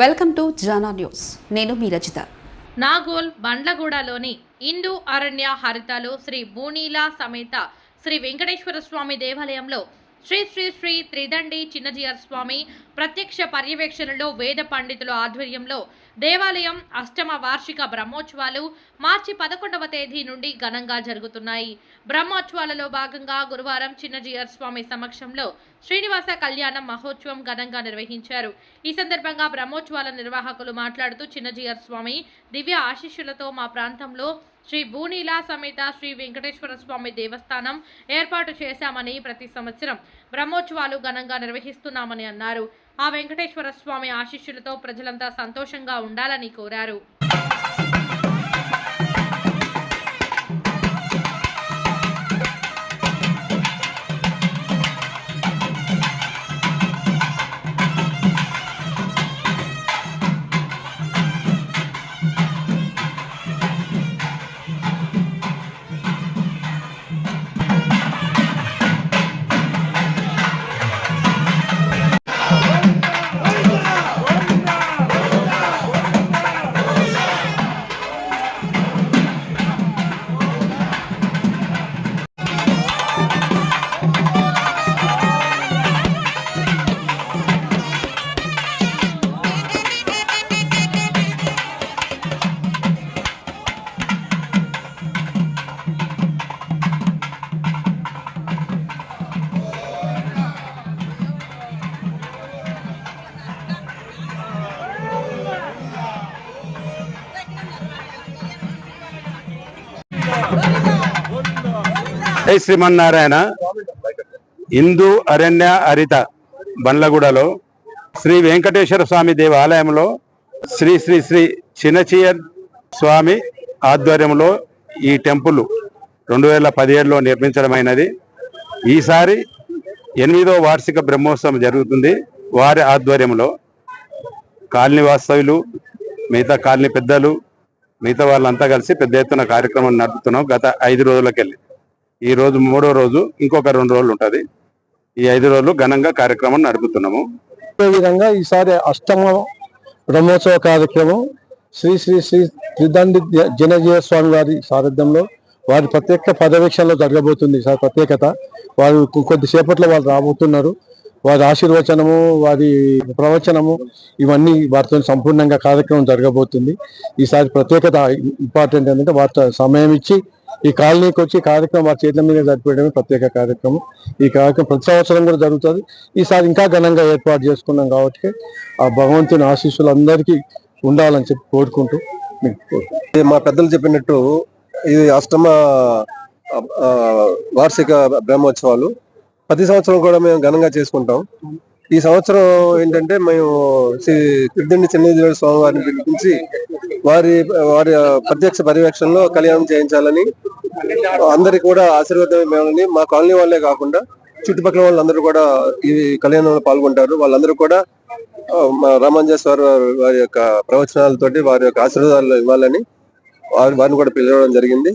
Welcome to Jana news. నేను మీ రచిత. నాగోల్ బండ్లగూడలోని ఇందు అరణ్య హరితలు శ్రీ భూనీల సమేత శ్రీ వెంకటేశ్వర స్వామి దేవాలయంలో శ్రీ శ్రీ శ్రీ త్రిదండి చిన్నజీయర్ స్వామి ప్రత్యక్ష పర్యవేక్షణలో వేద పండితుల ఆధ్వర్యంలో దేవాలయం అష్టమ వార్షిక బ్రహ్మోత్సవాలు మార్చి పదకొండవ తేదీ నుండి ఘనంగా జరుగుతున్నాయి. బ్రహ్మోత్సవాలలో భాగంగా గురువారం చిన్నజీయర్ స్వామి సమక్షంలో శ్రీనివాస కళ్యాణం మహోత్సవం ఘనంగా నిర్వహించారు. ఈ సందర్భంగా బ్రహ్మోత్సవాల నిర్వాహకులు మాట్లాడుతూ చిన్నజీయర్ స్వామి దివ్య ఆశీస్సులతో మా ప్రాంతంలో శ్రీ భూనీలా సమేత శ్రీ వెంకటేశ్వర స్వామి దేవస్థానం ఏర్పాటు చేశామని ప్రతి సంవత్సరం బ్రహ్మోత్సవాలు ఘనంగా నిర్వహిస్తున్నామని అన్నారు. ఆ వెంకటేశ్వర స్వామి ఆశీస్సులతో ప్రజలంతా సంతోషంగా ఉండాలని కోరారు. జై శ్రీమన్నారాయణ. హిందూ అరణ్య హరిత బండ్లగూడలో శ్రీ వెంకటేశ్వర స్వామి దేవాలయంలో శ్రీ శ్రీ శ్రీ చిన్నచియర్ స్వామి ఆధ్వర్యంలో ఈ టెంపుల్ రెండు వేల పదిహేడులో నిర్మించడమైనది. ఈసారి ఎనిమిదో వార్షిక బ్రహ్మోత్సవం జరుగుతుంది. వారి ఆధ్వర్యంలో కాలనీ వాస్తవ్యులు మిగతా కాలనీ పెద్దలు మిగతా వాళ్ళంతా కలిసి పెద్ద ఎత్తున కార్యక్రమం నడుపుతున్నాం. గత ఐదు రోజులకెళ్ళి. ఈ రోజు మూడో రోజు ఇంకొక రెండు రోజులు ఉంటుంది. ఈ ఐదు రోజులు ఘనంగా కార్యక్రమం నడుపుతున్నాము. అదే విధంగా ఈసారి అష్టమ బ్రహ్మోత్సవ కార్యక్రమం శ్రీ శ్రీ శ్రీ త్రిదండి జనజీవ స్వామి వారి సారథ్యంలో వారి ప్రత్యేక పర్యవేక్షణలో జరగబోతుంది సార్ ప్రత్యేకత. వారు కొద్దిసేపట్లో వాళ్ళు రాబోతున్నారు. వారి ఆశీర్వచనము వారి ప్రవచనము ఇవన్నీ వారితో సంపూర్ణంగా కార్యక్రమం జరగబోతుంది. ఈసారి ప్రత్యేకత ఇంపార్టెంట్ ఏంటంటే వారితో సమయం ఇచ్చి ఈ కాలనీకి వచ్చి కార్యక్రమం వారి చేతుల మీద జరిపేయడమే ప్రత్యేక కార్యక్రమం. ఈ కార్యక్రమం ప్రతి సంవత్సరం కూడా జరుగుతుంది. ఈసారి ఇంకా ఘనంగా ఏర్పాటు చేసుకున్నాం కాబట్టి ఆ భగవంతుని ఆశీస్సులు అందరికీ ఉండాలని చెప్పి కోరుకుంటూ మీకు మా పెద్దలు చెప్పినట్టు ఇది అష్టమ వార్షిక బ్రహ్మోత్సవాలు. ప్రతి సంవత్సరం కూడా మేము ఘనంగా చేసుకుంటాం. ఈ సంవత్సరం ఏంటంటే మేము శ్రీ తిరుదండి చిన్నజీవుల స్వామి వారిని పిలిపించి వారి వారి ప్రత్యక్ష పర్యవేక్షణలో కళ్యాణం చేయించాలని అందరికి కూడా ఆశీర్వాదం ఇవ్వాలని మా కాలనీ వాళ్ళే కాకుండా చుట్టుపక్కల వాళ్ళందరూ కూడా ఈ కళ్యాణంలో పాల్గొంటారు. వాళ్ళందరూ కూడా మా రామాంజేశ్వర వారి యొక్క ప్రవచనాలతోటి వారి యొక్క ఆశీర్వాదాలు ఇవ్వాలని వారి వారిని కూడా పిలవడం జరిగింది.